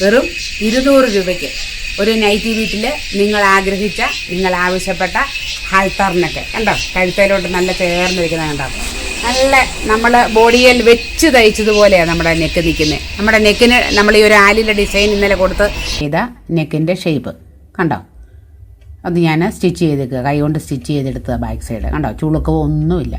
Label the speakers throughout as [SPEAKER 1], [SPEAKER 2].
[SPEAKER 1] വെറും ഇരുന്നൂറ് രൂപയ്ക്ക് ഒരു നൈറ്റി വീട്ടിൽ നിങ്ങൾ ആഗ്രഹിച്ച നിങ്ങൾ ആവശ്യപ്പെട്ട ഹാൾത്തറിനൊക്കെ കണ്ടോ? കഴുത്തേലോട്ട് നല്ല ചേർന്നിരിക്കുന്നത് കണ്ടോ? നല്ല നമ്മൾ ബോഡിയിൽ വെച്ച് തയ്ച്ചതുപോലെയാണ് നമ്മുടെ നെക്ക് നിൽക്കുന്നത് നമ്മുടെ നെക്കിന് നമ്മൾ ഈ ഒരു ആലിലെ ഡിസൈൻ ഇന്നലെ കൊടുത്ത് ഇതാ നെക്കിന്റെ ഷേപ്പ് കണ്ടോ? അത് ഞാൻ സ്റ്റിച്ച് ചെയ്തേക്കുക കൈ കൊണ്ട് സ്റ്റിച്ച് ചെയ്തെടുത്തത് ബാക്ക് സൈഡ് കണ്ടോ? ചുളുക്കവോ ഒന്നുമില്ല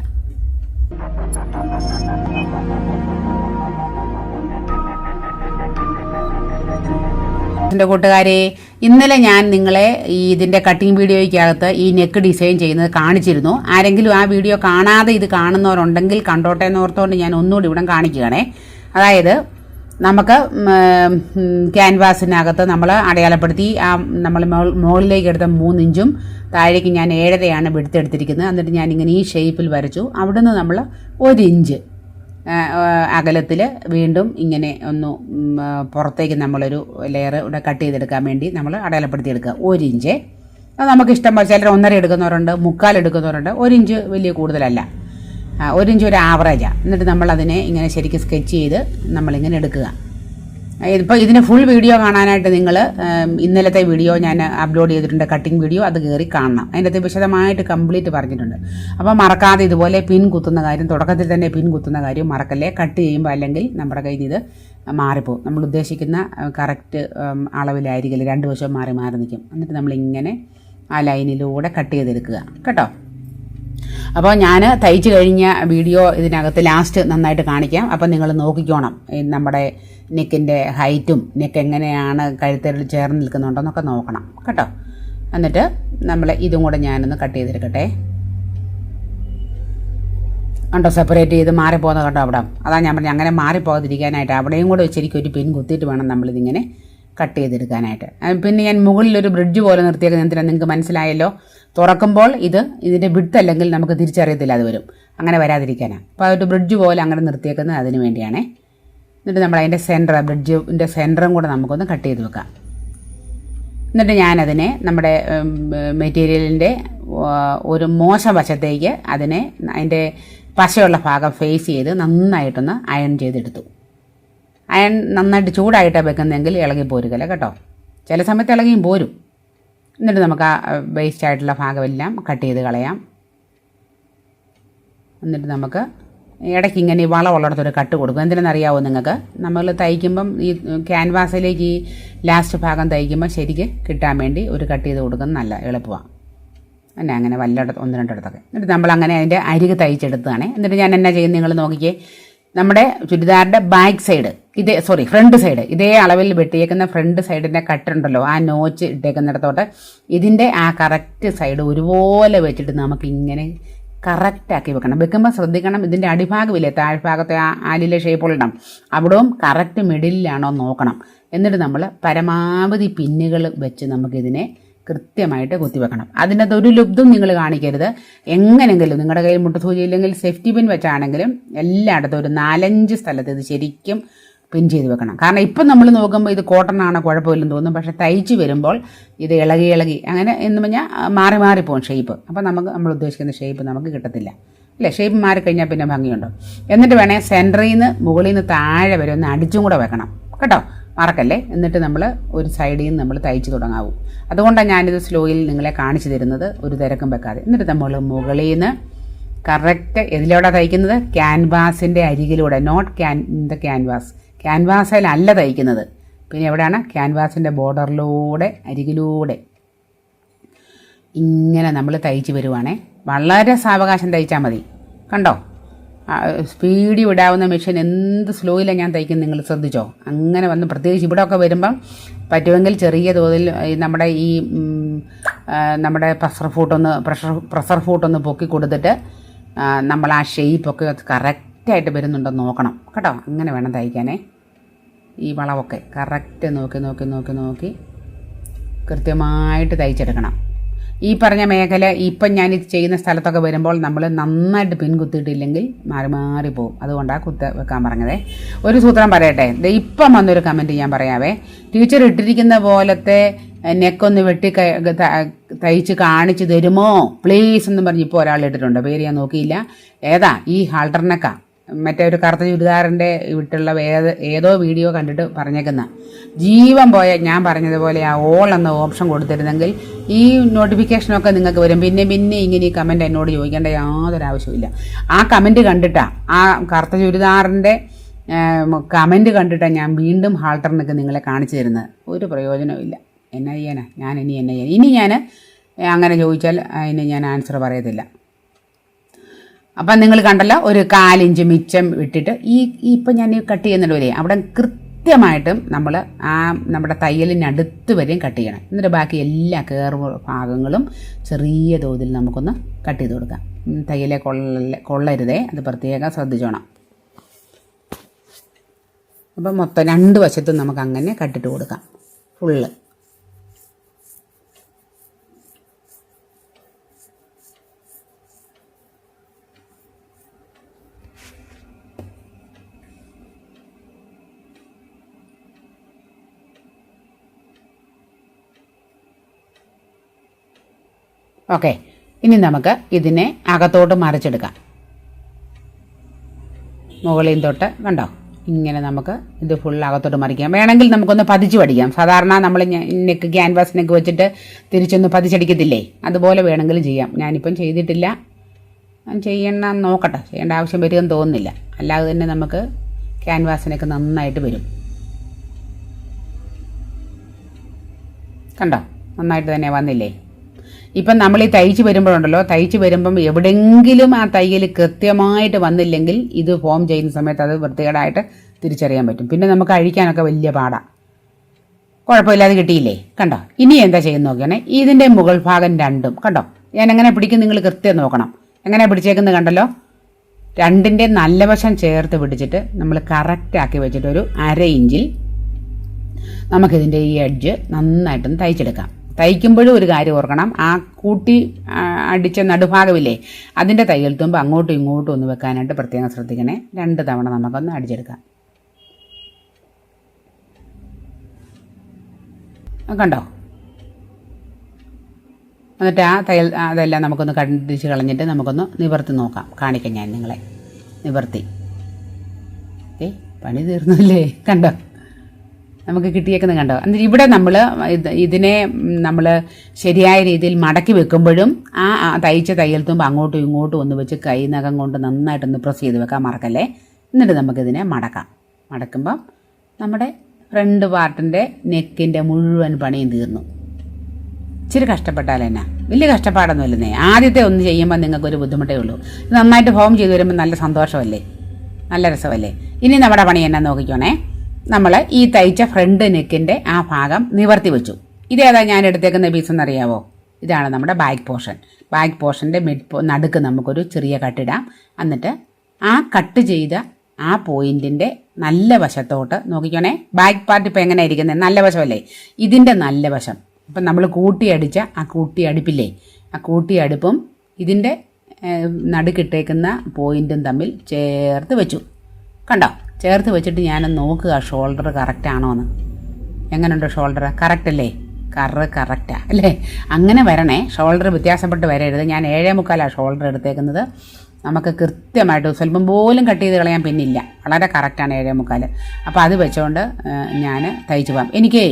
[SPEAKER 1] എന്റെ കൂട്ടുകാരെ ഇന്നലെ ഞാൻ നിങ്ങളെ ഈ ഇതിന്റെ കട്ടിങ് വീഡിയോയ്ക്കകത്ത് ഈ നെക്ക് ഡിസൈൻ ചെയ്യുന്നത് കാണിച്ചിരുന്നു. ആരെങ്കിലും ആ വീഡിയോ കാണാതെ ഇത് കാണുന്നവരുണ്ടെങ്കിൽ കണ്ടോട്ടെ എന്ന് ഓർത്തുകൊണ്ട് ഞാൻ ഒന്നുകൂടി ഇവിടെ കാണിക്കുകയാണേ. അതായത് നമുക്ക് ക്യാൻവാസിനകത്ത് നമ്മൾ അടയാളപ്പെടുത്തി ആ നമ്മൾ മുകളിലേക്ക് എടുത്ത മൂന്നിഞ്ചും താഴേക്ക് ഞാൻ ഏഴരയാണ് വെടുത്തെടുത്തിരിക്കുന്നത്. എന്നിട്ട് ഞാൻ ഇങ്ങനെ ഈ ഷേപ്പിൽ വരച്ചു. അവിടുന്ന് നമ്മൾ ഒരു ഇഞ്ച് അകലത്തിൽ വീണ്ടും ഇങ്ങനെ ഒന്ന് പുറത്തേക്ക് നമ്മളൊരു ലെയർ ഇവിടെ കട്ട് ചെയ്തെടുക്കാൻ വേണ്ടി നമ്മൾ അടയാളപ്പെടുത്തിയെടുക്കുക. ഒരു ഇഞ്ച്. അത് നമുക്ക് ഇഷ്ടം പോലെ ചിലർ ഒന്നര എടുക്കുന്നവരുണ്ട് മുക്കാൽ എടുക്കുന്നവരുണ്ട്. ഒരു ഇഞ്ച് വലിയ കൂടുതലല്ല. ഒരു ഇഞ്ച് ഒരു ആവറേജാണ് എന്നിട്ട് നമ്മൾ അതിനെ ഇങ്ങനെ ശരിക്കും സ്കെച്ച് ചെയ്ത് നമ്മളിങ്ങനെ എടുക്കുക. ഇപ്പോൾ ഇതിന് ഫുൾ വീഡിയോ കാണാനായിട്ട് നിങ്ങൾ ഇന്നലത്തെ വീഡിയോ ഞാൻ അപ്ലോഡ് ചെയ്തിട്ടുണ്ട് കട്ടിംഗ് വീഡിയോ അത് കയറി കാണണം. അതിന്റെ അത് വിശദമായിട്ട് കംപ്ലീറ്റ് പറഞ്ഞിട്ടുണ്ട്. അപ്പോൾ മറക്കാതെ ഇതുപോലെ പിൻ കുത്തുന്ന കാര്യം തുടക്കത്തിൽ തന്നെ പിൻ കുത്തുന്ന കാര്യം മറക്കല്ലേ? കട്ട് ചെയ്യുമ്പോൾ അല്ലെങ്കിൽ നമ്മുടെ കയ്യിൽ ഇത് മാറിപ്പോവും. നമ്മൾ ഉദ്ദേശിക്കുന്ന കറക്റ്റ് അളവിലായിരിക്കില്ല. രണ്ട് വശം മാറി മാറി നിൽക്കും. എന്നിട്ട് നമ്മളിങ്ങനെ ആ ലൈനിലൂടെ കട്ട് ചെയ്തെടുക്കുക. കേട്ടോ? അപ്പോൾ ഞാൻ തയ്ച്ചു കഴിഞ്ഞ വീഡിയോ ഇതിനകത്ത് ലാസ്റ്റ് നന്നായിട്ട് കാണിക്കാം. അപ്പോൾ നിങ്ങൾ നോക്കിക്കോണം നമ്മുടെ നെക്കിന്റെ ഹൈറ്റും നെക്ക് എങ്ങനെയാണ് കഴുത്തിൽ ചേർന്ന് നിൽക്കുന്നുണ്ടോന്നൊക്കെ നോക്കണം കേട്ടോ? എന്നിട്ട് നമ്മൾ ഇതും കൂടെ ഞാനൊന്ന് കട്ട് ചെയ്തെടുക്കട്ടെ. കണ്ടോ സെപ്പറേറ്റ് ചെയ്ത് മാറിപ്പോകുന്ന കേട്ടോ അവിടെ? അതാ ഞാൻ പറഞ്ഞു അങ്ങനെ മാറിപ്പോകാതിരിക്കാനായിട്ട് അവിടെയും കൂടെ ശരിക്കും ഒരു പിൻ കുത്തിയിട്ട് വേണം നമ്മളിതിങ്ങനെ കട്ട് ചെയ്തെടുക്കാനായിട്ട്. പിന്നെ ഞാൻ മുകളിലൊരു ബ്രിഡ്ജ് പോലെ നിർത്തിയേക്കുന്നത് എന്തിനാണ് നിങ്ങൾക്ക് മനസ്സിലായല്ലോ? തുറക്കുമ്പോൾ ഇത് ഇതിന്റെ വിട്ട് അല്ലെങ്കിൽ നമുക്ക് തിരിച്ചറിയത്തില്ല അത് വരും. അങ്ങനെ വരാതിരിക്കാനാണ്. അപ്പോൾ ഒരു ബ്രിഡ്ജ് പോലെ അങ്ങനെ നിർത്തിയേക്കുന്നത് അതിന് വേണ്ടിയാണേ. എന്നിട്ട് നമ്മൾ അതിന്റെ സെന്റർ ബ്രിഡ്ജിന്റെ സെന്ററും കൂടെ നമുക്കൊന്ന് കട്ട് ചെയ്ത് വെക്കാം. എന്നിട്ട് ഞാനതിനെ നമ്മുടെ മെറ്റീരിയലിന്റെ ഒരു മോശം വശത്തേക്ക് അതിനെ അതിന്റെ പശയുള്ള ഭാഗം ഫേസ് ചെയ്ത് നന്നായിട്ടൊന്ന് അയൺ ചെയ്തെടുത്തു. അയൺ നന്നായിട്ട് ചൂടായിട്ടാണ് വെക്കുന്നതെങ്കിൽ ഇളകി പോരുകയില്ല കേട്ടോ. ചില സമയത്ത് ഇളകിയും പോരും. എന്നിട്ട് നമുക്ക് ആ വേസ്റ്റ് ആയിട്ടുള്ള ഭാഗമെല്ലാം കട്ട് ചെയ്ത് കളയാം. എന്നിട്ട് നമുക്ക് ഇടയ്ക്ക് ഇങ്ങനെ ഈ വളമുള്ളിടത്തൊരു കട്ട് കൊടുക്കും. എന്തിനെന്നറിയാവോ നിങ്ങൾക്ക്? നമ്മൾ തയ്ക്കുമ്പം ഈ ക്യാൻവാസിലേക്ക് ഈ ലാസ്റ്റ് ഭാഗം തയ്ക്കുമ്പോൾ ശരിക്ക് കിട്ടാൻ വേണ്ടി ഒരു കട്ട് ചെയ്ത് കൊടുക്കുന്നത് നല്ല എളുപ്പമാണ് എന്നെ അങ്ങനെ വല്ലയിടത്ത് ഒന്ന് രണ്ടിടത്തൊക്കെ. എന്നിട്ട് നമ്മൾ അങ്ങനെ അതിന്റെ അരികെ തയ്ച്ചെടുത്തതാണ്. എന്നിട്ട് ഞാൻ എന്നാ ചെയ്യുന്നത്? നിങ്ങൾ നോക്കിക്കേ. നമ്മുടെ ചുരിദാറിന്റെ ബാക്ക് സൈഡ് ഇതേ സോറി ഫ്രണ്ട് സൈഡ് ഇതേ അളവിൽ വെട്ടിയേക്കുന്ന ഫ്രണ്ട് സൈഡിന്റെ കട്ടുണ്ടല്ലോ ആ നോച്ച് ഇട്ടേക്കുന്നിടത്തോട്ട് ഇതിന്റെ ആ കറക്റ്റ് സൈഡ് ഒരുപോലെ വെച്ചിട്ട് നമുക്ക് ഇങ്ങനെ കറക്റ്റാക്കി വെക്കണം. വെക്കുമ്പോൾ ശ്രദ്ധിക്കണം ഇതിന്റെ അടിഭാഗമില്ലേ താഴ്ഭാഗത്തെ ആ ആലിലെ ഉള്ളണം അവിടവും കറക്റ്റ് മിഡിലാണോ നോക്കണം. എന്നിട്ട് നമ്മൾ പരമാവധി പിന്നുകൾ വെച്ച് നമുക്കിതിനെ കൃത്യമായിട്ട് കുത്തിവെക്കണം. അതിനകത്ത് ഒരു ലുബ്ധും നിങ്ങൾ കാണിക്കരുത്. എങ്ങനെങ്കിലും നിങ്ങളുടെ കയ്യിൽ മുട്ടുസൂചി ഇല്ലെങ്കിൽ സേഫ്റ്റി പിൻ വെച്ചാണെങ്കിലും എല്ലായിടത്തും ഒരു നാലഞ്ച് സ്ഥലത്ത് ഇത് ശരിക്കും പിൻ ചെയ്ത് വെക്കണം. കാരണം ഇപ്പം നമ്മൾ നോക്കുമ്പോൾ ഇത് കോട്ടൺ ആണ് കുഴപ്പമില്ലെന്ന് തോന്നും. പക്ഷെ തയ്ച്ച് വരുമ്പോൾ ഇത് ഇളകി ഇളകി അങ്ങനെ എന്ന് പറഞ്ഞാൽ മാറി മാറിപ്പോകും ഷേപ്പ് അപ്പോൾ നമുക്ക് നമ്മൾ ഉദ്ദേശിക്കുന്ന ഷേപ്പ് നമുക്ക് കിട്ടത്തില്ല. അല്ലേ? ഷേപ്പ് മാറിക്കഴിഞ്ഞാൽ പിന്നെ ഭംഗിയുണ്ടോ? എന്നിട്ട് വേണേൽ സെന്ററിൽ നിന്ന് മുകളിൽ നിന്ന് താഴെ വരെ ഒന്ന് അടിച്ചും കൂടെ വെക്കണം. കേട്ടോ? മറക്കല്ലേ? എന്നിട്ട് നമ്മൾ ഒരു സൈഡിൽ നിന്ന് നമ്മൾ തയ്ച്ച് തുടങ്ങാവൂ. അതുകൊണ്ടാണ് ഞാനിത് സ്ലോയിൽ നിങ്ങളെ കാണിച്ചു തരുന്നത്. ഒരു തിരക്കും വെക്കാതെ. എന്നിട്ട് നമ്മൾ മുകളിൽ നിന്ന് കറക്റ്റ് ഇതിലൂടെ തയ്ക്കുന്നത്? ക്യാൻവാസിന്റെ അരികിലൂടെ. നോട്ട് ക്യാൻ ദ ക്യാൻവാസ് ക്യാൻവാസിലല്ല തയ്ക്കുന്നത്. പിന്നെ എവിടെയാണ്? ക്യാൻവാസിന്റെ ബോർഡറിലൂടെ അരികിലൂടെ. ഇങ്ങനെ നമ്മൾ തയ്ച്ച് വരുവാണേ. വളരെ സാവകാശം തയ്ച്ചാൽ മതി. കണ്ടോ? സ്പീഡിൽ വിടാവുന്ന മെഷീൻ എന്ത് സ്ലോയിലാണ് ഞാൻ തയ്ക്കുന്നത് നിങ്ങൾ ശ്രദ്ധിച്ചോ? അങ്ങനെ വന്ന് പ്രത്യേകിച്ച് ഇവിടെ ഒക്കെ വരുമ്പം പറ്റുമെങ്കിൽ ചെറിയ തോതിൽ നമ്മുടെ ഈ നമ്മുടെ പ്രഷർ ഫൂട്ടൊന്ന് പ്രഷർ പ്രഷർ ഫൂട്ടൊന്ന് പൊക്കി കൊടുത്തിട്ട് നമ്മൾ ആ ഷെയ്പ്പൊക്കെ കറക്റ്റായിട്ട് വരുന്നുണ്ടോ നോക്കണം. കേട്ടോ? അങ്ങനെ വേണം തയ്ക്കാനേ. ഈ വളവൊക്കെ കറക്റ്റ് നോക്കി നോക്കി നോക്കി നോക്കി കൃത്യമായിട്ട് തയ്ച്ചെടുക്കണം. ഈ പറഞ്ഞ മേഖല ഇപ്പം ഞാൻ ഇത് ചെയ്യുന്ന സ്ഥലത്തൊക്കെ വരുമ്പോൾ നമ്മൾ നന്നായിട്ട് പിൻകുത്തിയിട്ടില്ലെങ്കിൽ മാറി മാറി പോകും. അതുകൊണ്ടാണ് കുത്ത വെക്കാൻ പറഞ്ഞതേ. ഒരു സൂത്രം പറയട്ടെ. ഇപ്പം വന്നൊരു കമന്റ് ഞാൻ പറയാവേ. ടീച്ചർ ഇട്ടിരിക്കുന്ന പോലത്തെ നെക്കൊന്ന് വെട്ടി തയ്ച്ച് കാണിച്ചു തരുമോ? പ്ലീസ് എന്ന് പറഞ്ഞ് ഇപ്പോൾ ഒരാൾ ഇട്ടിട്ടുണ്ട്. പേര് ഞാൻ നോക്കിയില്ല. ഏതാ? ഈ ഹാൾട്ടർ നെക്കാ മറ്റേ ഒരു കറുത്ത ചുരിദാറിന്റെ വിട്ടുള്ള ഏത് ഏതോ വീഡിയോ കണ്ടിട്ട് പറഞ്ഞേക്കുന്ന. ജീവൻ പോയ ഞാൻ പറഞ്ഞതുപോലെ ആ ഓൾ എന്ന ഓപ്ഷൻ കൊടുത്തിരുന്നെങ്കിൽ ഈ നോട്ടിഫിക്കേഷനൊക്കെ നിങ്ങൾക്ക് വരും. പിന്നെ പിന്നെ ഇങ്ങനെ ഈ കമന്റ് എന്നോട് ചോദിക്കേണ്ട യാതൊരു ആവശ്യമില്ല ആ കമന്റ് കണ്ടിട്ടാ ആ കറുത്ത ചുരിദാറിന്റെ കമന്റ് കണ്ടിട്ടാണ് ഞാൻ വീണ്ടും ഹാൾട്ടറിനൊക്കെ നിങ്ങളെ കാണിച്ചു തരുന്നത്. ഒരു പ്രയോജനമില്ല എന്നാ ചെയ്യാനാ ഞാൻ ഇനി എന്നാ ചെയ്യാൻ ഇനി ഞാൻ അങ്ങനെ ചോദിച്ചാൽ അതിന് ഞാൻ ആൻസർ പറയത്തില്ല. അപ്പം നിങ്ങൾ കണ്ടല്ലോ ഒരു കാലിഞ്ച് മിച്ചം ഇട്ടിട്ട് ഈ ഇപ്പം ഞാൻ കട്ട് ചെയ്യുന്നുണ്ട് അവിടെ കൃത്യമായിട്ടും നമ്മൾ ആ നമ്മുടെ തയ്യലിനടുത്ത് വരെയും കട്ട് ചെയ്യണം. എന്നിട്ട് ബാക്കി എല്ലാ കയറ് ഭാഗങ്ങളും ചെറിയ തോതിൽ നമുക്കൊന്ന് കട്ട് ചെയ്ത് കൊടുക്കാം. തയ്യലെ കൊള്ള കൊള്ളരുതേ. അത് പ്രത്യേകം ശ്രദ്ധിച്ചോണം. അപ്പം മൊത്തം രണ്ട് വശത്തും നമുക്ക് അങ്ങനെ കട്ടിട്ട് കൊടുക്കാം. ഫുള്ള്. ഓക്കെ. ഇനി നമുക്ക് ഇതിനെ അകത്തോട്ട് മറിച്ചെടുക്കാം. മുകളിൽ തൊട്ട് കണ്ടോ? ഇങ്ങനെ നമുക്ക് ഇത് ഫുൾ അകത്തോട്ട് മറിക്കാം. വേണമെങ്കിൽ നമുക്കൊന്ന് പതിച്ചു പഠിക്കാം. സാധാരണ നമ്മൾ നെക്ക് ക്യാൻവാസ് നെക്ക് വെച്ചിട്ട് തിരിച്ചൊന്ന് പതിച്ചടിക്കത്തില്ലേ? അതുപോലെ വേണമെങ്കിലും ചെയ്യാം. ഞാനിപ്പം ചെയ്തിട്ടില്ല. ചെയ്യണം നോക്കട്ടെ. ചെയ്യേണ്ട ആവശ്യം വരുമെന്ന് തോന്നുന്നില്ല. അല്ലാതെ തന്നെ നമുക്ക് ക്യാൻവാസിനൊക്കെ നന്നായിട്ട് വരും. കണ്ടോ? നന്നായിട്ട് തന്നെ വന്നില്ലേ? ഇപ്പം നമ്മൾ ഈ തയ്ച്ച് വരുമ്പോഴുണ്ടല്ലോ തയ്ച്ച് വരുമ്പം എവിടെയെങ്കിലും ആ തയ്യൽ കൃത്യമായിട്ട് വന്നില്ലെങ്കിൽ ഇത് ഫോം ചെയ്യുന്ന സമയത്ത് അത് വൃത്തികേടായിട്ട് തിരിച്ചറിയാൻ പറ്റും. പിന്നെ നമുക്ക് അഴിക്കാനൊക്കെ വലിയ പാടാണ് കുഴപ്പമില്ലാതെ കിട്ടിയില്ലേ? കണ്ടോ? ഇനി എന്താ ചെയ്യുന്ന നോക്കിയാണെ? ഇതിന്റെ മുകൾ ഭാഗം രണ്ടും. കണ്ടോ? ഞാൻ എങ്ങനെ പിടിക്കും നിങ്ങൾ കൃത്യം നോക്കണം. എങ്ങനെ പിടിച്ചേക്കുന്നത് കണ്ടല്ലോ? രണ്ടിന്റെ നല്ല വശം ചേർത്ത് പിടിച്ചിട്ട് നമ്മൾ കറക്റ്റ് ആക്കി വെച്ചിട്ട് ഒരു അര ഇഞ്ചിൽ നമുക്കിതിന്റെ ഈ എഡ്ജ് നന്നായിട്ടൊന്ന് തയ്ച്ചെടുക്കാം. തയ്ക്കുമ്പോഴും ഒരു കാര്യം ഓർക്കണം. ആ കൂട്ടി അടിച്ച നടുഭാഗമില്ലേ അതിന്റെ തയ്യൽ തുമ്പ് അങ്ങോട്ടും ഇങ്ങോട്ടും ഒന്ന് വെക്കാനായിട്ട് പ്രത്യേകം ശ്രദ്ധിക്കണേ. രണ്ട് തവണ നമുക്കൊന്ന് അടിച്ചെടുക്കാം. കണ്ടോ? എന്നിട്ട് ആ തയ്യൽ അതെല്ലാം നമുക്കൊന്ന് കണ്ടിച്ച് കളഞ്ഞിട്ട് നമുക്കൊന്ന് നിവർത്തി നോക്കാം. കാണിക്കാം ഞാൻ നിങ്ങളെ. നിവർത്തി. ഏ പണി തീർന്നില്ലേ? കണ്ടോ? നമുക്ക് കിട്ടിയേക്കുന്നത് കണ്ടോ? എന്നിട്ട് ഇവിടെ നമ്മൾ ഇതിനെ നമ്മൾ ശരിയായ രീതിയിൽ മടക്കി വെക്കുമ്പോഴും ആ തയ്ച്ച തയ്യൽ തുമ്പ് അങ്ങോട്ടും ഇങ്ങോട്ടും ഒന്ന് വെച്ച് കൈ നഖം കൊണ്ട് നന്നായിട്ടൊന്ന് പ്രസ് ചെയ്ത് വെക്കാൻ മറക്കല്ലേ? എന്നിട്ട് നമുക്കിതിനെ മടക്കാം. മടക്കുമ്പം നമ്മുടെ ഫ്രണ്ട് പാർട്ടിന്റെ നെക്കിന്റെ മുഴുവൻ പണിയും തീർന്നു. ഇച്ചിരി കഷ്ടപ്പെട്ടാൽ എന്നാ? വലിയ കഷ്ടപ്പാടൊന്നും ഇല്ലെന്നേ. ആദ്യത്തെ ഒന്ന് ചെയ്യുമ്പോൾ നിങ്ങൾക്കൊരു ബുദ്ധിമുട്ടേ ഉള്ളൂ. നന്നായിട്ട് ഫോം ചെയ്ത് വരുമ്പോൾ നല്ല സന്തോഷമല്ലേ? നല്ല രസമല്ലേ? ഇനി നമ്മുടെ പണി എന്നാ നോക്കിക്കോണേ. നമ്മൾ ഈ തയ്ച്ച ഫ്രണ്ട് നെക്കിന്റെ ആ ഭാഗം നിവർത്തി വെച്ചു. ഇതേതാ ഞാൻ എടുത്തേക്കുന്ന പീസ് എന്നറിയാവോ? ഇതാണ് നമ്മുടെ ബാക്ക് പോർഷൻ ബാക്ക് പോർഷന്റെ മിഡ് നടുക്ക് നമുക്കൊരു ചെറിയ കട്ടിടാം എന്നിട്ട് ആ കട്ട് ചെയ്ത ആ പോയിന്റിന്റെ നല്ല വശത്തോട്ട് നോക്കിക്കോണേ. ബാക്ക് പാർട്ട് ഇപ്പോൾ എങ്ങനെ ഇരിക്കുന്നത് നല്ല വശമല്ലേ? ഇതിന്റെ നല്ല വശം. ഇപ്പം നമ്മൾ കൂട്ടിയടിച്ച ആ കൂട്ടിയടുപ്പില്ലേ ആ കൂട്ടിയടുപ്പും ഇതിന്റെ നടുക്കിട്ടേക്കുന്ന പോയിന്റും തമ്മിൽ ചേർത്ത് വെച്ചു. കണ്ടോ? ചേർത്ത് വെച്ചിട്ട് ഞാൻ നോക്കുക ഷോൾഡർ കറക്റ്റ് ആണോ എന്ന് എങ്ങനെയുണ്ട് ഷോൾഡർ കറക്റ്റ് അല്ലേ? കറ് കറക്റ്റാ അല്ലേ? അങ്ങനെ വരണേ. ഷോൾഡർ വ്യത്യാസപ്പെട്ട് വരരുത്. ഞാൻ ഏഴേ മുക്കാലാണ് ഷോൾഡർ എടുത്തേക്കുന്നത്. നമുക്ക് കൃത്യമായിട്ട് സ്വല്പം പോലും കട്ട് ചെയ്ത് കളയാൻ പിന്നില്ല. വളരെ കറക്റ്റാണ് ഏഴേ മുക്കാൽ അപ്പോൾ അത് വെച്ചുകൊണ്ട് ഞാൻ തയ്ച്ചു പോകാം എനിക്ക്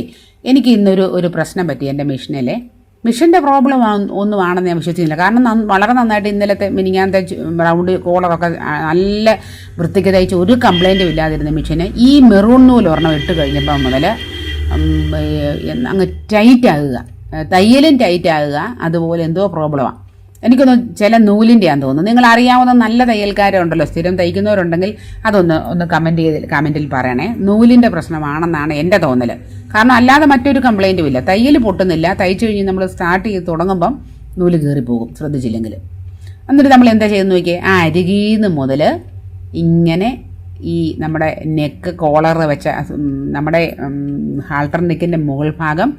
[SPEAKER 1] എനിക്ക് ഇന്നൊരു ഒരു പ്രശ്നം പറ്റി എന്റെ മെഷീനിലെ മിഷന്റെ പ്രോബ്ലം ഒന്നും ആണെന്ന് ഞാൻ വിശ്വസിക്കുന്നില്ല. കാരണം വളരെ നന്നായിട്ട് ഇന്നലത്തെ മിനിങ്ങാനത്തെ റൗണ്ട് കോളറൊക്കെ നല്ല വൃത്തിക്ക് തയ്ച്ച് ഒരു കംപ്ലൈന്റും ഇല്ലാതിരുന്ന മിഷന് ഈ മെറൂൺ നൂൽ ഒരെണ്ണം ഇട്ട് കഴിഞ്ഞപ്പോൾ മുതൽ അങ്ങ് ടൈറ്റ് ആകുക തയ്യലും ടൈറ്റ് ആകുക അതുപോലെ എന്തോ പ്രോബ്ലമാണ് എനിക്കൊന്ന് ചില നൂലിന്റെയാന്ന് തോന്നുന്നു. നിങ്ങൾ അറിയാവുന്ന നല്ല തയ്യൽക്കാരുണ്ടല്ലോ സ്ഥിരം തയ്ക്കുന്നവരുണ്ടെങ്കിൽ അതൊന്ന് ഒന്ന് കമന്റ് ചെയ്ത് കമന്റിൽ പറയണേ. നൂലിന്റെ പ്രശ്നമാണെന്നാണ് എന്റെ തോന്നൽ കാരണം അല്ലാതെ മറ്റൊരു കംപ്ലൈന്റും ഇല്ല. തയ്യൽ പൊട്ടുന്നില്ല. തയ്ച്ചു കഴിഞ്ഞ് നമ്മൾ സ്റ്റാർട്ട് ചെയ്ത് തുടങ്ങുമ്പം നൂൽ കീറിപ്പോകും ശ്രദ്ധിച്ചില്ലെങ്കിൽ. എന്നിട്ട് നമ്മൾ എന്താ ചെയ്യുന്ന നോക്കിയേ? ആ അരികീന്ന് മുതൽ ഇങ്ങനെ ഈ നമ്മുടെ നെക്ക് കോളർ വെച്ച നമ്മുടെ ഹാൾട്ടർ നെക്കിന്റെ മുകൾ ഭാഗം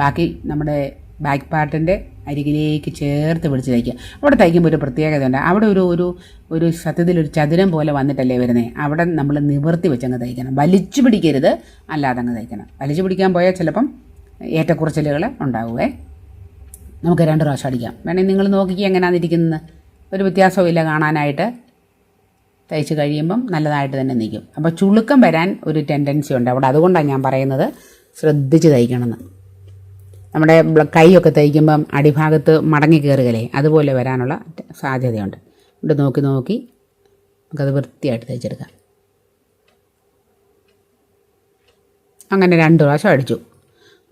[SPEAKER 1] ബാക്കി നമ്മുടെ ബാക്ക് പാർട്ടിന്റെ അരികിലേക്ക് ചേർത്ത് പിടിച്ച് തയ്ക്കുക. അവിടെ തയ്ക്കുമ്പോൾ ഒരു പ്രത്യേകതയുണ്ട്. അവിടെ ഒരു ഒരു ഒരു സത്യത്തിൽ ഒരു ചതുരം പോലെ വന്നിട്ടല്ലേ വരുന്നത് അവിടെ നമ്മൾ നിവർത്തി വെച്ചങ്ങ് തയ്ക്കണം. വലിച്ചു പിടിക്കരുത് അല്ലാതെ അങ്ങ് തയ്ക്കണം. വലിച്ചു പിടിക്കാൻ പോയാൽ ചിലപ്പം ഏറ്റക്കുറച്ചിലുകൾ ഉണ്ടാവുകയെ നമുക്ക് രണ്ട് പ്രാവശ്യം അടിക്കാം. വേണമെങ്കിൽ നിങ്ങൾ നോക്കിക്കുക എങ്ങനെയാണ് ഇരിക്കുന്നത്. ഒരു വ്യത്യാസവും ഇല്ല കാണാനായിട്ട്. തയ്ച്ച് കഴിയുമ്പം നല്ലതായിട്ട് തന്നെ നിൽക്കും. അപ്പോൾ ചുളുക്കം വരാൻ ഒരു ടെൻഡൻസി ഉണ്ട്. അവിടെ അതുകൊണ്ടാണ് ഞാൻ പറയുന്നത് ശ്രദ്ധിച്ച് തയ്ക്കണമെന്ന്. നമ്മുടെ കൈയൊക്കെ തയ്ക്കുമ്പം അടിഭാഗത്ത് മടങ്ങി കയറുകയല്ലേ അതുപോലെ വരാനുള്ള സാധ്യതയുണ്ട്. ഇവിടെ നോക്കി നോക്കി നമുക്കത് വൃത്തിയായിട്ട് തയ്ച്ചെടുക്കാം. അങ്ങനെ രണ്ട് പ്രാവശ്യം അടിച്ചു.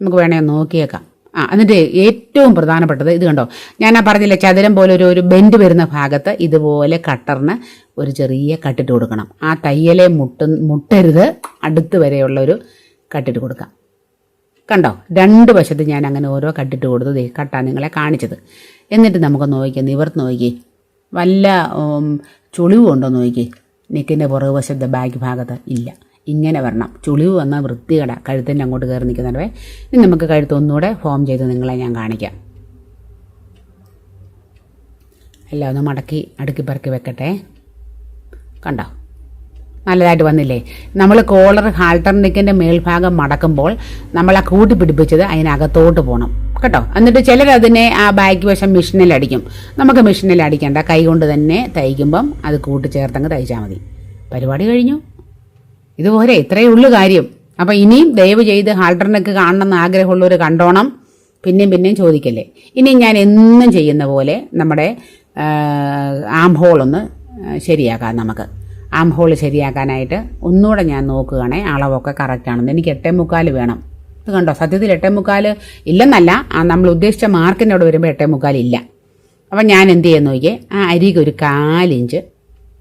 [SPEAKER 1] നമുക്ക് വേണമെങ്കിൽ നോക്കിയേക്കാം. ആ എന്നിട്ട് ഏറ്റവും പ്രധാനപ്പെട്ടത് ഇത് കണ്ടോ? ഞാൻ ആ പറഞ്ഞില്ല ചതുരം പോലെ ഒരു ഒരു ബെൻഡ് വരുന്ന ഭാഗത്ത് ഇതുപോലെ കട്ടറിന് ഒരു ചെറിയ കട്ടിട്ട് കൊടുക്കണം. ആ തയ്യലെ മുട്ട മുട്ടരുത് അടുത്ത് വരെയുള്ള ഒരു കട്ടിട്ട് കൊടുക്കാം. കണ്ടോ? രണ്ട് വശത്ത് ഞാൻ അങ്ങനെ ഓരോ കട്ടിട്ട് കൊടുത്തത് ദേ കട്ടാണ് നിങ്ങളെ കാണിച്ചത്. എന്നിട്ട് നമുക്ക് നോക്കിയാൽ നിവർത്ത് നോക്കി. വല്ല ചുളിവ് ചുളിവും ഉണ്ടോ നോക്കി. നെക്കിന്റെ പുറകു വശത്തെ ബാക്ക് ഭാഗത്ത് ഇല്ല. ഇങ്ങനെ വരണം. ചുളിവ് വന്ന വൃത്തികട. കഴുത്തിന്റെ അങ്ങോട്ട് കയറി നിൽക്കുന്നുണ്ടേ ഇനി നമുക്ക് കഴുത്ത് ഒന്നുകൂടെ ഫോം ചെയ്ത് നിങ്ങളെ ഞാൻ കാണിക്കാം. എല്ലാം ഒന്ന് മടക്കി അടുക്കി പറക്കി വെക്കട്ടെ. കണ്ടോ? നല്ലതായിട്ട് വന്നില്ലേ? നമ്മൾ കോളർ ഹാൾട്ടർ നെക്കിന്റെ മേൽഭാഗം മടക്കുമ്പോൾ നമ്മൾ ആ കൂട്ടി പിടിപ്പിച്ചത് അതിനകത്തോട്ട് പോകണം കേട്ടോ? എന്നിട്ട് ചിലർ അതിനെ ആ ബാക്ക് വശം അടിക്കും നമുക്ക് മെഷീനിൽ അടിക്കേണ്ട കൈ കൊണ്ട് തന്നെ തയ്ക്കുമ്പം അത് കൂട്ടിച്ചേർത്തങ്ങ് തയ്ച്ചാൽ മതി. പരിപാടി കഴിഞ്ഞു. ഇതുപോലെ ഇത്രയേ ഉള്ളൂ കാര്യം. അപ്പം ഇനിയും ദയവ് ചെയ്ത് ഹാൾട്ടർ നെക്ക് കാണണമെന്ന് ആഗ്രഹമുള്ളവർ കണ്ടോണം. പിന്നെയും പിന്നെയും ചോദിക്കല്ലേ? ഇനി ഞാൻ എന്നും ചെയ്യുന്ന പോലെ നമ്മുടെ ആം ഹോളൊന്ന് ശരിയാക്കാം നമുക്ക്. ആം ഹോൾ ശരിയാക്കാനായിട്ട് ഒന്നുകൂടെ ഞാൻ നോക്കുകയാണേ. അളവൊക്കെ കറക്റ്റാണെന്ന് എനിക്ക് എട്ടേ മുക്കാൽ വേണം. ഇത് കണ്ടോ? സത്യത്തിൽ എട്ടേ മുക്കാൽ ഇല്ലെന്നല്ല നമ്മൾ ഉദ്ദേശിച്ച മാർക്കിന്റെ അവിടെ വരുമ്പോൾ എട്ടേ മുക്കാൽ ഇല്ല. അപ്പം ഞാൻ എന്ത് ചെയ്യുന്നു നോക്കിയേ? ആ അരിക്ക് ഒരു കാലിഞ്ച്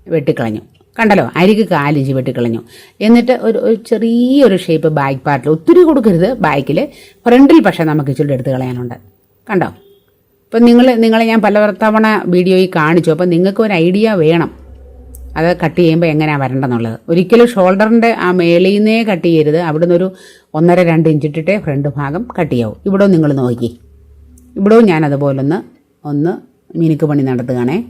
[SPEAKER 1] വെട്ടിക്കളഞ്ഞു. കണ്ടല്ലോ? അരിക്ക് കാലിഞ്ച് വെട്ടിക്കളഞ്ഞു. എന്നിട്ട് ഒരു ഒരു ചെറിയൊരു ഷേപ്പ് ബാക്ക് പാർട്ടിൽ ഒത്തിരി കൊടുക്കരുത് ബാക്കിൽ ഫ്രണ്ടിൽ പക്ഷേ നമുക്ക് ഇച്ചിരി എടുത്ത് കളയാനുണ്ട്. കണ്ടോ? ഇപ്പം നിങ്ങൾ നിങ്ങളെ ഞാൻ പല തവണ വീഡിയോയിൽ കാണിച്ചു. അപ്പം നിങ്ങൾക്ക് ഒരു ഐഡിയ വേണം. അത് കട്ട് ചെയ്യുമ്പോൾ എങ്ങനെയാണ് വരേണ്ടെന്നുള്ളത്. ഒരിക്കലും ഷോൾഡറിന്റെ ആ മേളിൽ നിന്നേ കട്ട് ചെയ്യരുത്. അവിടെ നിന്നൊരു ഒന്നര രണ്ട് ഇഞ്ച് ഇട്ടിട്ടേ ഫ്രണ്ട് ഭാഗം കട്ട് ചെയ്യാവും. ഇവിടെ നിങ്ങൾ നോക്കി. ഇവിടവും ഞാൻ അതുപോലൊന്ന് ഒന്ന് മിനുക്ക് പണി നടത്തുകയാണേ.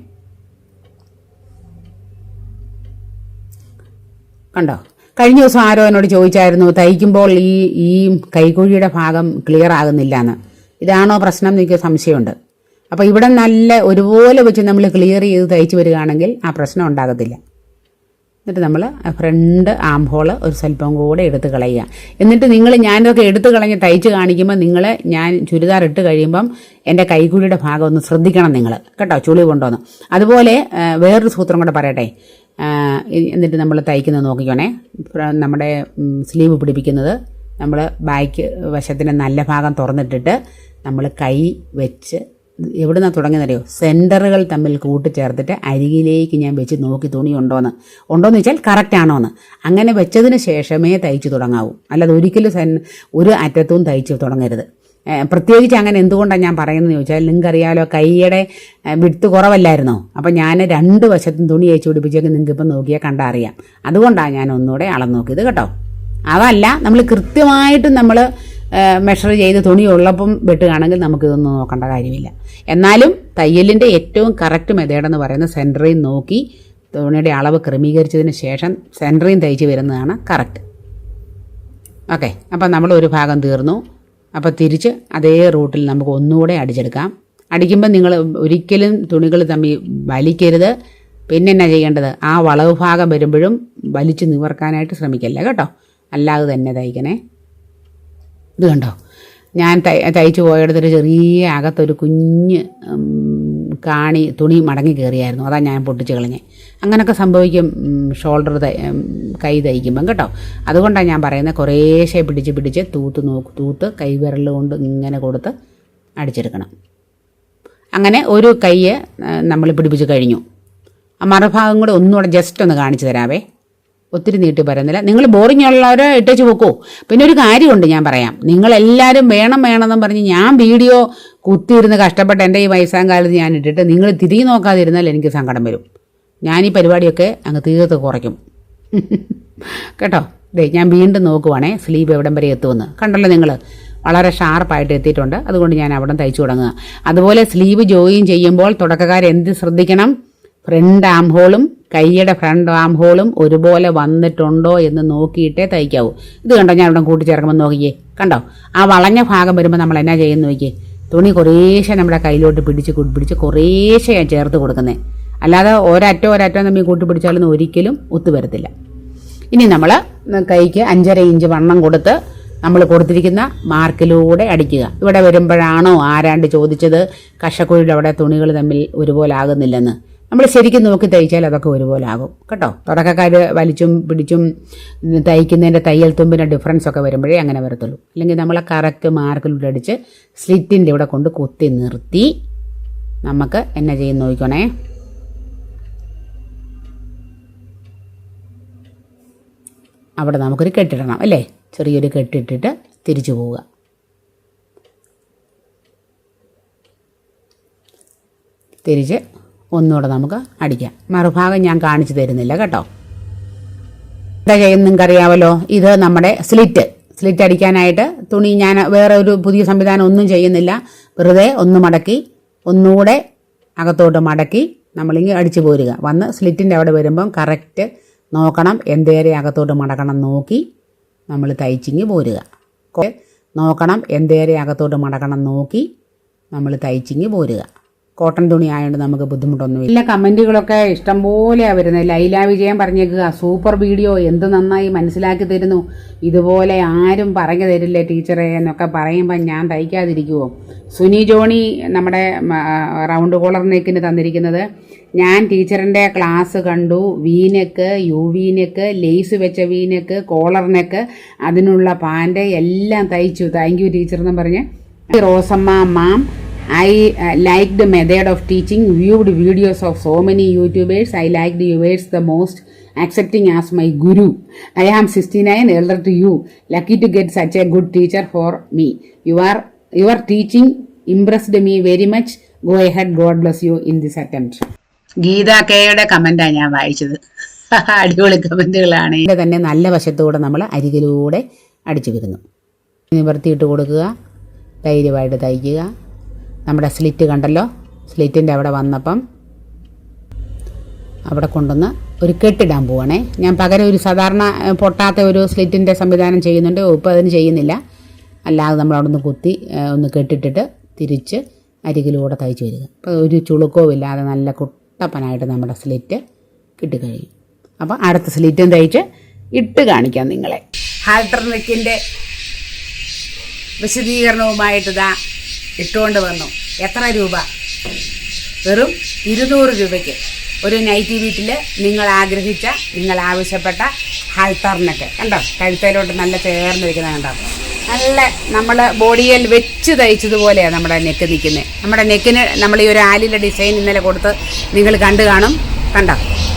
[SPEAKER 1] കണ്ടോ? കഴിഞ്ഞ ദിവസം ആരോ എന്നോട് ചോദിച്ചായിരുന്നു തയ്ക്കുമ്പോൾ ഈ ഈ കൈക്കുഴിയുടെ ഭാഗം ക്ലിയർ ആകുന്നില്ല എന്ന് ഇതാണോ പ്രശ്നം? എനിക്ക് സംശയമുണ്ട്. അപ്പോൾ ഇവിടെ നല്ല ഒരുപോലെ വെച്ച് നമ്മൾ ക്ലിയർ ചെയ്ത് തയ്ച്ച് വരികയാണെങ്കിൽ ആ പ്രശ്നം ഉണ്ടാകത്തില്ല. എന്നിട്ട് നമ്മൾ ഫ്രണ്ട് ആം ഹോൾ ഒരു സ്വല്പം കൂടെ എടുത്ത് കളയുക. എന്നിട്ട് നിങ്ങൾ ഞാനിതൊക്കെ എടുത്ത് കളഞ്ഞ് തയ്ച്ച് കാണിക്കുമ്പോൾ നിങ്ങൾ ഞാൻ ചുരിദാർ ഇട്ട് കഴിയുമ്പം എന്റെ കൈക്കുഴിയുടെ ഭാഗം ഒന്ന് ശ്രദ്ധിക്കണം നിങ്ങൾ കേട്ടോ? ചുളി കൊണ്ടുവന്ന്. അതുപോലെ വേറൊരു സൂത്രം കൂടെ പറയട്ടെ. എന്നിട്ട് നമ്മൾ തയ്ക്കുന്നത് നോക്കിക്കോണേ. നമ്മുടെ സ്ലീവ് പിടിപ്പിക്കുന്നത് നമ്മൾ ബാക്ക് വശത്തിന്റെ നല്ല ഭാഗം തുറന്നിട്ടിട്ട് നമ്മൾ കൈ വെച്ച് എവിടെ നിന്നാണ് തുടങ്ങിയെന്നറിയോ സെന്ററുകൾ തമ്മിൽ കൂട്ടിച്ചേർത്തിട്ട് അരികിലേക്ക് ഞാൻ വെച്ച് നോക്കി തുണി ഉണ്ടോയെന്ന് ഉണ്ടോയെന്ന് വെച്ചാൽ കറക്റ്റ് ആണോ എന്ന് അങ്ങനെ വെച്ചതിന് ശേഷമേ തയ്ച്ച് തുടങ്ങാവൂ. അല്ലാതെ ഒരിക്കലും സെൻ ഒരു അറ്റത്തും തയ്ച്ച് തുടങ്ങരുത്. പ്രത്യേകിച്ച് അങ്ങനെ എന്തുകൊണ്ടാണ് ഞാൻ പറയുന്നത് ചോദിച്ചാൽ നിങ്ങൾക്കറിയാലോ കൈയുടെ വിടുത്ത് കുറവല്ലായിരുന്നോ? അപ്പം ഞാൻ രണ്ട് വശത്തും തുണി അയച്ചു പിടിപ്പിച്ചേക്ക് നിങ്ങൾക്ക് ഇപ്പം നോക്കിയാൽ കണ്ടാൽ അറിയാം. അതുകൊണ്ടാണ് ഞാൻ ഒന്നുകൂടെ അളന്ന് നോക്കിയത് കേട്ടോ. അതല്ല നമ്മൾ കൃത്യമായിട്ടും നമ്മൾ മെഷർ ചെയ്ത് തുണി ഉള്ളപ്പം വെട്ടുകയാണെങ്കിൽ നമുക്കിതൊന്നും നോക്കേണ്ട കാര്യമില്ല. എന്നാലും തയ്യലിന്റെ ഏറ്റവും കറക്റ്റ് മെത്തേഡ് എന്ന് പറയുന്നത് സെന്ററിൽ നോക്കി തുണിയുടെ അളവ് ക്രമീകരിച്ചതിന് ശേഷം സെന്ററിൽ തയ്ച്ച് വരുന്നതാണ് കറക്റ്റ് ഓക്കെ അപ്പം നമ്മൾ ഒരു ഭാഗം തീർന്നു. അപ്പോൾ തിരിച്ച് അതേ റൂട്ടിൽ നമുക്ക് ഒന്നുകൂടെ അടിച്ചെടുക്കാം. അടിക്കുമ്പോൾ നിങ്ങൾ ഒരിക്കലും തുണികൾ തമ്മിൽ വലിക്കരുത്. പിന്നെ എന്നാ ചെയ്യേണ്ടത്? ആ വളവ് ഭാഗം വരുമ്പോഴും വലിച്ചു നിവർക്കാനായിട്ട് ശ്രമിക്കല്ല കേട്ടോ? അല്ലാതെ തന്നെ തയ്ക്കണേ. ഇത് കണ്ടോ? ഞാൻ തൈ തയ്ച്ചു പോയെടുത്തൊരു ചെറിയ അകത്തൊരു കുഞ്ഞ് കാണി തുണി മടങ്ങി കയറിയായിരുന്നു. അതാണ് ഞാൻ പൊട്ടിച്ച് കളഞ്ഞ്. അങ്ങനെയൊക്കെ സംഭവിക്കും ഷോൾഡർ കൈ തയ്ക്കുമ്പം കേട്ടോ. അതുകൊണ്ടാണ് ഞാൻ പറയുന്നത് കുറേശ്ശെ പിടിച്ച് പിടിച്ച് തൂത്ത് നോക്ക് തൂത്ത് കൈവിരൽ കൊണ്ട് ഇങ്ങനെ കൊടുത്ത് അടിച്ചെടുക്കണം. അങ്ങനെ ഒരു കൈ നമ്മൾ പിടിപ്പിച്ച് കഴിഞ്ഞു. ആ മറുഭാഗം കൂടെ ഒന്നുകൂടെ ജസ്റ്റ് ഒന്ന് കാണിച്ചു തരാവേ. ഒത്തിരി നീട്ടി പറയുന്നില്ല. നിങ്ങൾ ബോറിംഗ് ഉള്ളവരെ ഇട്ടേച്ച് പോക്കോ പിന്നെ ഒരു കാര്യമുണ്ട് ഞാൻ പറയാം. നിങ്ങളെല്ലാവരും വേണം വേണമെന്നും പറഞ്ഞ് ഞാൻ വീഡിയോ കുത്തിയിരുന്ന് കഷ്ടപ്പെട്ട് എന്റെ ഈ വയസ്സാം കാലത്ത് ഞാൻ ഇട്ടിട്ട് നിങ്ങൾ തിരികെ നോക്കാതിരുന്നാൽ എനിക്ക് സങ്കടം വരും. ഞാൻ ഈ പരിപാടിയൊക്കെ അങ്ങ് തീർത്ത് കുറയ്ക്കും. കേട്ടോ? ദേ ഞാൻ വീണ്ടും നോക്കുവാണേ. സ്ലീവ് എവിടം വരെ എത്തുമെന്ന്. കണ്ടല്ലോ നിങ്ങൾ വളരെ ഷാർപ്പായിട്ട് എത്തിയിട്ടുണ്ട്. അതുകൊണ്ട് ഞാൻ അവിടെ തയ്ച്ചു തുടങ്ങുക. അതുപോലെ സ്ലീവ് ജോയിൻ ചെയ്യുമ്പോൾ തുടക്കക്കാരെന്ത് ശ്രദ്ധിക്കണം? ഫ്രണ്ട് ആം ഹോളും കൈയുടെ ഫ്രണ്ട് ആം ഹോളും ഒരുപോലെ വന്നിട്ടുണ്ടോ എന്ന് നോക്കിയിട്ടേ തയ്ക്കാവൂ. ഇത് കണ്ടോ? ഞാൻ ഇവിടെ കൂട്ടിച്ചേർക്കുമ്പോൾ നോക്കിയേ കണ്ടോ? ആ വളഞ്ഞ ഭാഗം വരുമ്പോൾ നമ്മൾ എന്നാ ചെയ്യുന്നു നോക്കിയേ തുണി കുറേശ്ശെ നമ്മുടെ കയ്യിലോട്ട് പിടിച്ച് പിടിച്ച് കുറേശ്ശെ ഞാൻ ചേർത്ത് കൊടുക്കുന്നത് അല്ലാതെ ഒരറ്റോ ഒരറ്റോ തമ്മിൽ കൂട്ടിപ്പിടിച്ചാലൊന്നും ഒരിക്കലും ഒത്തുവരത്തില്ല ഇനി നമ്മൾ കൈക്ക് അഞ്ചര ഇഞ്ച് വണ്ണം കൊടുത്ത് നമ്മൾ കൊടുത്തിരിക്കുന്ന മാർക്കിലൂടെ അടിക്കുക. ഇവിടെ വരുമ്പോഴാണോ ആരാണ്ട് ചോദിച്ചത് കഷക്കുഴിയുടെ അവിടെ തുണികൾ തമ്മിൽ ഒരുപോലെ ആകുന്നില്ലെന്ന്. നമ്മൾ ശരിക്കും നോക്കി തയ്ച്ചാൽ അതൊക്കെ ഒരുപോലെ ആകും കേട്ടോ? തുടക്കക്കാർ വലിച്ചും പിടിച്ചും തയ്ക്കുന്നതിന്റെ തയ്യൽ തുമ്പിന്റെ ഡിഫറൻസ് ഒക്കെ വരുമ്പോഴേ അങ്ങനെ വരത്തുള്ളൂ. അല്ലെങ്കിൽ നമ്മൾ കറക്റ്റ് മാർക്കിലൂടെ അടിച്ച് സ്ലിറ്റിന്റെ ഇവിടെ കൊണ്ട് കുത്തി നിർത്തി നമുക്ക് എന്നെ ചെയ്യുന്ന നോക്കണേ അവിടെ നമുക്കൊരു കെട്ടിടണം അല്ലേ? ചെറിയൊരു കെട്ടിട്ടിട്ട് തിരിച്ചു പോവുക. തിരിച്ച് ഒന്നുകൂടെ നമുക്ക് അടിക്കാം. മറുഭാഗം ഞാൻ കാണിച്ചു തരുന്നില്ല കേട്ടോ. എന്താ ചെയ്യുന്ന നിങ്ങൾക്കറിയാമല്ലോ ഇത് നമ്മുടെ സ്ലിറ്റ് സ്ലിറ്റ് അടിക്കാനായിട്ട് തുണി ഞാൻ വേറെ ഒരു പുതിയ സംവിധാനം ഒന്നും ചെയ്യുന്നില്ല. വെറുതെ ഒന്ന് മടക്കി ഒന്നുകൂടെ അകത്തോട്ട് മടക്കി നമ്മളിങ്ങനെ അടിച്ചു പോരുക. വന്ന് സ്ലിറ്റിന്റെ അവിടെ വരുമ്പം കറക്റ്റ് നോക്കണം എന്തേരെ അകത്തോട്ട് മടക്കണം നോക്കി നമ്മൾ തയ്ച്ചിങ്ങ് പോരുക. നോക്കണം എന്തേരെ അകത്തോട്ട് മടക്കണം നോക്കി നമ്മൾ തയ്ച്ചിങ്ങ് പോരുക. കോട്ടൺ തുണി ആയതുകൊണ്ട് നമുക്ക് ബുദ്ധിമുട്ടൊന്നുമില്ല. കമന്റുകളൊക്കെ കമന്റുകളൊക്കെ ഇഷ്ടംപോലെയാണ് വരുന്നത് ലൈല വിജയം പറഞ്ഞേക്കുക. സൂപ്പർ വീഡിയോ എന്ത് നന്നായി മനസ്സിലാക്കി തരുന്നു. ഇതുപോലെ ആരും പറഞ്ഞു തരില്ല ടീച്ചറെ എന്നൊക്കെ പറയുമ്പോൾ ഞാൻ തയ്ക്കാതിരിക്കുമോ സുനി ജോണി നമ്മുടെ റൗണ്ട് കോളർ നെക്കിന് തന്നിരിക്കുന്നത്. ഞാൻ ടീച്ചറിന്റെ ക്ലാസ് കണ്ടു. V neck U V neck lace വെച്ച വീനെക്ക് കോളർ നെക്ക് അതിനുള്ള പാന്റ് എല്ലാം തയ്ച്ചു. താങ്ക് യു ടീച്ചർ എന്ന് പറഞ്ഞ്. Rosamma ma'am I like the method of teaching viewed videos of so many YouTubers I like the yours the most accepting as my guru. I am 69, elder to you. Lucky to get such a good teacher for me. You are teaching impressed me very much go Go ahead. God bless you in this attempt. Geetha കെയുടെ കമന്റാണ് ഞാൻ വായിച്ചത് അടിപൊളി കമന്റുകളാണ് ഇതിന്റെ തന്നെ നല്ല വശത്തൂടെ നമ്മൾ അരികിലൂടെ അടിച്ചു വരുന്നു നിവർത്തിയിട്ട് കൊടുക്കുക ധൈര്യമായിട്ട് തയ്ക്കുക നമ്മുടെ സ്ലിറ്റ് കണ്ടല്ലോ? സ്ലിറ്റിന്റെ അവിടെ വന്നപ്പം അവിടെ കൊണ്ടുവന്ന് ഒരു കെട്ടിടാൻ പോവാണേ. ഞാൻ പകരം ഒരു സാധാരണ പൊട്ടാത്ത ഒരു സ്ലിറ്റിന്റെ സംവിധാനം ചെയ്യുന്നുണ്ട്. ഇപ്പോൾ അതിന് ചെയ്യുന്നില്ല. അല്ലാതെ നമ്മൾ അവിടെ നിന്ന് കുത്തി ഒന്ന് കെട്ടിട്ടിട്ട് തിരിച്ച് അരികിലൂടെ തയ്ച്ച് വരിക. അപ്പോൾ ഒരു ചുളുക്കവും ഇല്ലാതെ നല്ല കുട്ടപ്പനായിട്ട് നമ്മുടെ സ്ലിറ്റ് കിട്ടിക്കഴിയും അപ്പോൾ അടുത്ത സ്ലിറ്റും തയ്ച്ച്? ഇട്ട് കാണിക്കാം നിങ്ങളെ. ഹാൽട്ടർ നെക്കിന്റെ വിശദീകരണവുമായിട്ട് ഇതാ ഇട്ടുകൊണ്ട് വന്നു. എത്ര രൂപ? വെറും ഇരുന്നൂറ് രൂപയ്ക്ക്. ഒരു നൈറ്റി വീട്ടിൽ നിങ്ങൾ ആഗ്രഹിച്ച നിങ്ങൾ ആവശ്യപ്പെട്ട ഹൾത്തറിനൊക്കെ കണ്ടോ? കഴുത്തേലോട്ട് നല്ല ചേർന്നിരിക്കുന്ന കണ്ടോ? നല്ല നമ്മൾ ബോഡിയിൽ വെച്ച് തയ്ച്ചതുപോലെയാണ് നമ്മുടെ നെക്ക് നിൽക്കുന്നത് നമ്മുടെ നെക്കിന് നമ്മൾ ഈ ഒരു ആലിലെ ഡിസൈൻ ഇന്നലെ കൊടുത്ത് നിങ്ങൾ കണ്ടു കാണും. കണ്ടോ?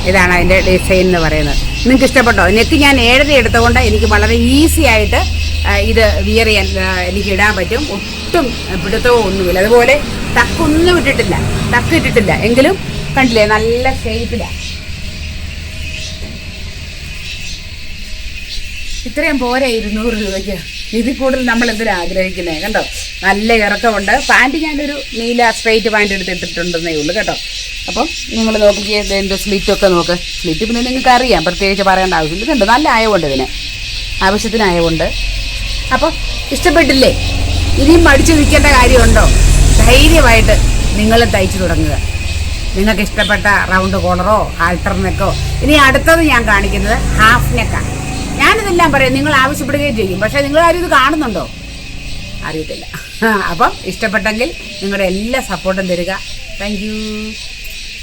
[SPEAKER 1] ഇതാണ് അതിന്റെ ഡിസൈൻ എന്ന് പറയുന്നത്. നിങ്ങൾക്ക് ഇഷ്ടപ്പെട്ടോ? നെക്ക് ഞാൻ എഴുതി എടുത്തുകൊണ്ട് എനിക്ക് വളരെ ഈസി ആയിട്ട് ഇത് വിയർ ചെയ്യാൻ എനിക്ക് ഇടാൻ പറ്റും. ഒട്ടും പിടുത്തവും ഒന്നുമില്ല. അതുപോലെ തക്കൊന്നും ഇട്ടിട്ടില്ല. തക്ക് ഇട്ടിട്ടില്ല. എങ്കിലും കണ്ടില്ലേ നല്ല ഷേപ്പിലാണ് ഇത്രയും പോരെ ഇരുന്നൂറ് രൂപയ്ക്ക്. ഇതിൽ കൂടുതൽ നമ്മൾ എന്തിനാ ആഗ്രഹിക്കുന്നത് കണ്ടോ? നല്ല ഇറക്കമുണ്ട്. പാന്റ് ഞാനൊരു നീല സ്ട്രൈറ്റ് പാന്റ് എടുത്ത് ഇട്ടിട്ടുണ്ടെന്നേ ഉള്ളൂ കേട്ടോ. അപ്പം നിങ്ങൾ നോക്കിക്കേ എന്റെ സ്ലിറ്റൊക്കെ നോക്ക്. സ്ലിറ്റ് പിന്നെ നിങ്ങൾക്ക് അറിയാം പ്രത്യേകിച്ച് പറയേണ്ട ആവശ്യമില്ല. ഇതുണ്ട്. നല്ല ആയതുകൊണ്ട് ഇതിന്. ആവശ്യത്തിന് ആയവുണ്ട് അപ്പോൾ ഇഷ്ടപ്പെട്ടില്ലേ? ഇനിയും മടിച്ചു നിൽക്കേണ്ട കാര്യമുണ്ടോ? ധൈര്യമായിട്ട് നിങ്ങൾ തയ്ച്ചു തുടങ്ങുക. നിങ്ങൾക്ക് ഇഷ്ടപ്പെട്ട റൗണ്ട് കോളറോ ആൾട്ടർ നെക്കോ ഇനി അടുത്തത് ഞാൻ കാണിക്കുന്നത് ഹാഫ് നെക്കാണ് ഞാനിതെല്ലാം പറയും. നിങ്ങൾ ആവശ്യപ്പെടുകയും ചെയ്യും. പക്ഷേ നിങ്ങൾ ആരും ഇത് കാണുന്നുണ്ടോ? അറിയത്തില്ല. അപ്പം ഇഷ്ടപ്പെട്ടെങ്കിൽ നിങ്ങളുടെ എല്ലാ സപ്പോർട്ടും തരിക. താങ്ക്